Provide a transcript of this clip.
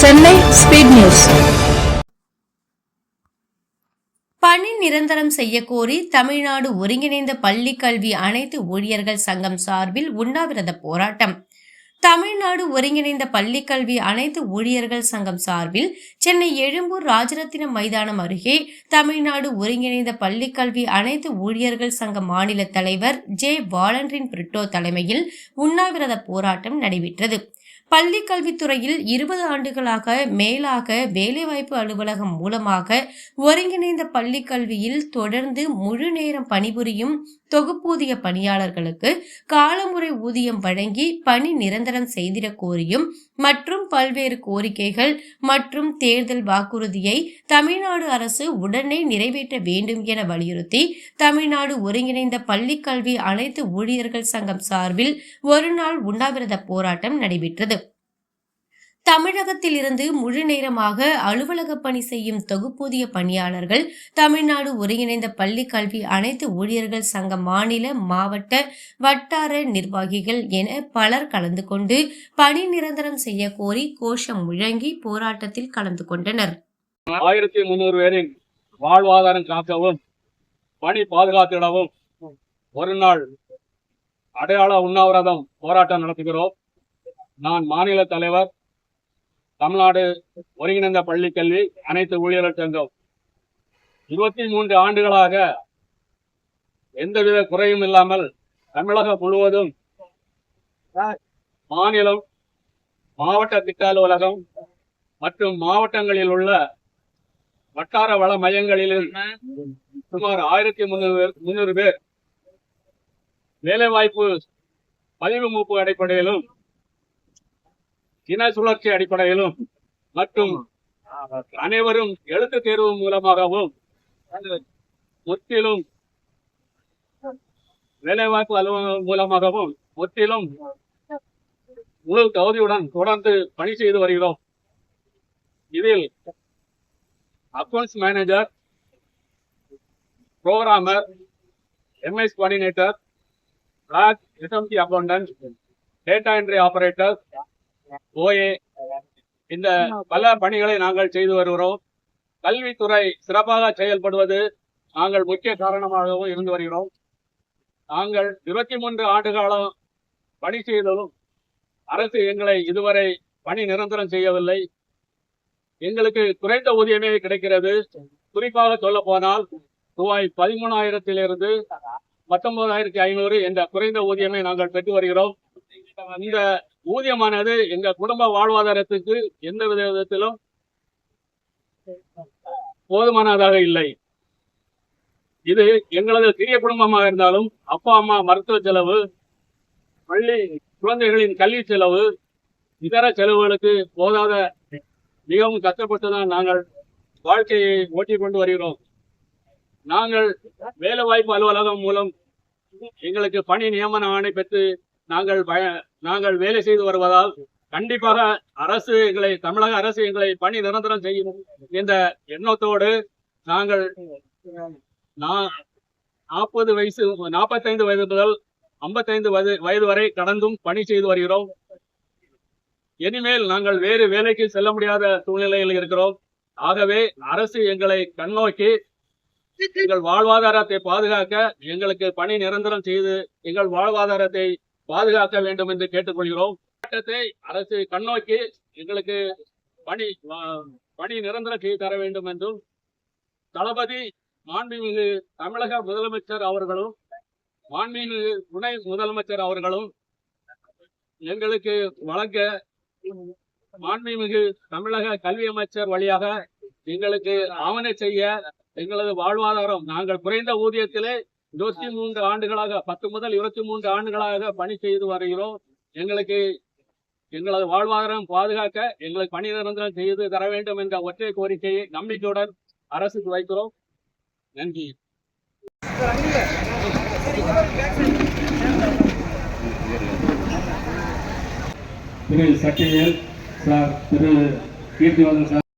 Chennai speed news பணி நிரந்தரம் செய்யக்கோரி கோரி தமிழ்நாடு ஒருங்கிணைந்த பள்ளி கல்வி அனைத்து ஊழியர்கள் சங்கம் சார்பில் உண்ணாவிரத போராட்டம். தமிழ்நாடு ஒருங்கிணைந்த பள்ளி கல்வி அனைத்து ஊழியர்கள் சங்கம் சார்பில் சென்னை எழும்பூர் ராஜரத்தினம் மைதானம் அருகே தமிழ்நாடு ஒருங்கிணைந்த பள்ளிக்கல்வி அனைத்து ஊழியர்கள் சங்க மாநில தலைவர் ஜே வாலண்டின் பிரிட்டோ தலைமையில் உண்ணாவிரத போராட்டம் நடைபெற்றது. பள்ளி கல்வித்துறையில் இருபது ஆண்டுகளாக மேலாக வேலைவாய்ப்பு அலுவலகம் மூலமாக ஒருங்கிணைந்த பள்ளி கல்வியில் தொடர்ந்து முழு நேரம் பணிபுரியும் தொகுப்பூதிய பணியாளர்களுக்கு காலமுறை ஊதியம் வழங்கி பணி நிரந்தரம் செய்திட கோரியும் மற்றும் பல்வேறு கோரிக்கைகள் மற்றும் தேர்தல் வாக்குறுதியை தமிழ்நாடு அரசு உடனே நிறைவேற்ற வேண்டும் என வலியுறுத்தி தமிழ்நாடு ஒருங்கிணைந்த பள்ளி கல்வி அனைத்து ஊழியர்கள் சங்கம் சார்பில் ஒருநாள் உண்ணாவிரத போராட்டம் நடைபெற்றது. தமிழகத்தில் இருந்து முழு நேரமாக அலுவலக பணி செய்யும் தொகுப்பூதிய பணியாளர்கள் தமிழ்நாடு ஒருங்கிணைந்த பள்ளி கல்வி அனைத்து ஊழியர்கள் சங்க மாநில மாவட்ட வட்டார நிர்வாகிகள் என பலர் கலந்து கொண்டு பணி நிரந்தரம் செய்ய கோரி கோஷம் முழங்கி போராட்டத்தில் கலந்து கொண்டனர். ஆயிரத்தி முன்னூறு பேரின் வாழ்வாதாரம் காக்கவும் பணி பாதுகாத்திடவும் ஒரு நாள் அடையாள உண்ணாவிரதம் போராட்டம் நடத்துகிறோம். நான் மாநில தலைவர் தமிழ்நாடு ஒருங்கிணைந்த பள்ளி கல்வி அனைத்து ஊழியர்கள் சங்கம். இருபத்தி மூன்று ஆண்டுகளாக எந்தவித குறையும் இல்லாமல் தமிழகம் முழுவதும் மாநிலம் மாவட்ட திட்ட அலுவலகம் மற்றும் மாவட்டங்களில் உள்ள வட்டார வள மையங்களில் சுமார் ஆயிரத்தி முன்னூறு முன்னூறு பேர் வேலைவாய்ப்பு பதிவு மூப்பு அடிப்படையிலும் இன சுழற்சி அடிப்படையிலும் மற்றும் அனைவரும் எழுத்து தேர்வு மூலமாகவும் முற்றிலும் வேலைவாய்ப்பு அலுவலகம் மூலமாகவும் முற்றிலும் முழு தகுதியுடன் தொடர்ந்து பணி செய்து வருகிறோம். இதில் accounts manager programmer MS coordinator block SMC accountant data entry operator OA இந்த பல பணிகளை நாங்கள் செய்து வருகிறோம். கல்வித்துறை சிறப்பாக செயல்படுவது நாங்கள் முக்கிய காரணமாகவும் இருந்து வருகிறோம். நாங்கள் இருபத்தி மூன்று ஆண்டு காலம் பணி செய்ததும் அரசு எங்களை இதுவரை பணி நிரந்தரம் செய்யவில்லை. எங்களுக்கு குறைந்த ஊதியமே கிடைக்கிறது. குறிப்பாக சொல்ல போனால் ரூபாய் பதிமூணாயிரத்திலிருந்து பத்தொன்பதாயிரத்தி ஐநூறு என்ற குறைந்த ஊதியமே நாங்கள் பெற்று வருகிறோம். இந்த ஊதியமானது எங்க குடும்ப வாழ்வாதாரத்துக்கு எந்த வித விதத்திலும் போதுமானதாக இல்லை. இது எங்களது சிறிய குடும்பமாக இருந்தாலும் அப்பா அம்மா மருத்துவ செலவு பள்ளி குழந்தைகளின் கல்வி செலவு இதர செலவுகளுக்கு போதாத மிகவும் கஷ்டப்பட்டுதான் நாங்கள் வாழ்க்கையை ஓட்டிக் கொண்டு வருகிறோம். நாங்கள் வேலைவாய்ப்பு அலுவலகம் மூலம் எங்களுக்கு பணி நியமன ஆணை பெற்று நாங்கள் பய- நாங்கள் வேலை செய்து வருவதால் கண்டிப்பாக அரசு எங்களை தமிழக அரசு எங்களை பணி நிரந்தரம் செய்யும் என்ற எண்ணத்தோடு நாங்கள் நாற்பது வயசு நாற்பத்தைந்து வயது முதல் ஐம்பத்தைந்து வயது வயது வரை கடந்தும் பணி செய்து வருகிறோம். இனிமேல் நாங்கள் வேறு வேலைக்கு செல்ல முடியாத சூழ்நிலையில் இருக்கிறோம். ஆகவே அரசு எங்களை கண்ணோக்கி எங்கள் வாழ்வாதாரத்தை பாதுகாக்க எங்களுக்கு பணி நிரந்தரம் செய்து எங்கள் வாழ்வாதாரத்தை பாதுகாக்க வேண்டும் என்று கேட்டுக்கொள்கிறோம். சட்டத்தை அரசு கண்ணோக்கி எங்களுக்கு பணி பணி நிரந்தர செய்து தர வேண்டும் என்றும் தளபதி மாண்புமிகு தமிழக முதலமைச்சர் அவர்களும் மாண்புமிகு துணை முதலமைச்சர் அவர்களும் எங்களுக்கு வழங்க மாண்புமிகு தமிழக கல்வி அமைச்சர் வழியாக எங்களுக்கு ஆவணை செய்ய எங்களது வாழ்வாதாரம் நாங்கள் குறைந்த ஊதியத்திலே இருபத்தி மூன்று ஆண்டுகளாக பத்து முதல் இருபத்தி மூன்று ஆண்டுகளாக பணி செய்து வருகிறோம். எங்களுக்கு எங்களது வாழ்வாதாரம் பாதுகாக்க எங்களுக்கு பணி நிரந்தரம் செய்து தர வேண்டும் என்ற ஒற்றை கோரிக்கையை நம்பிக்கையுடன் அரசுக்கு வைக்கிறோம். நன்றி. திரு சார் திரு கீர்த்திவாதன் சார்.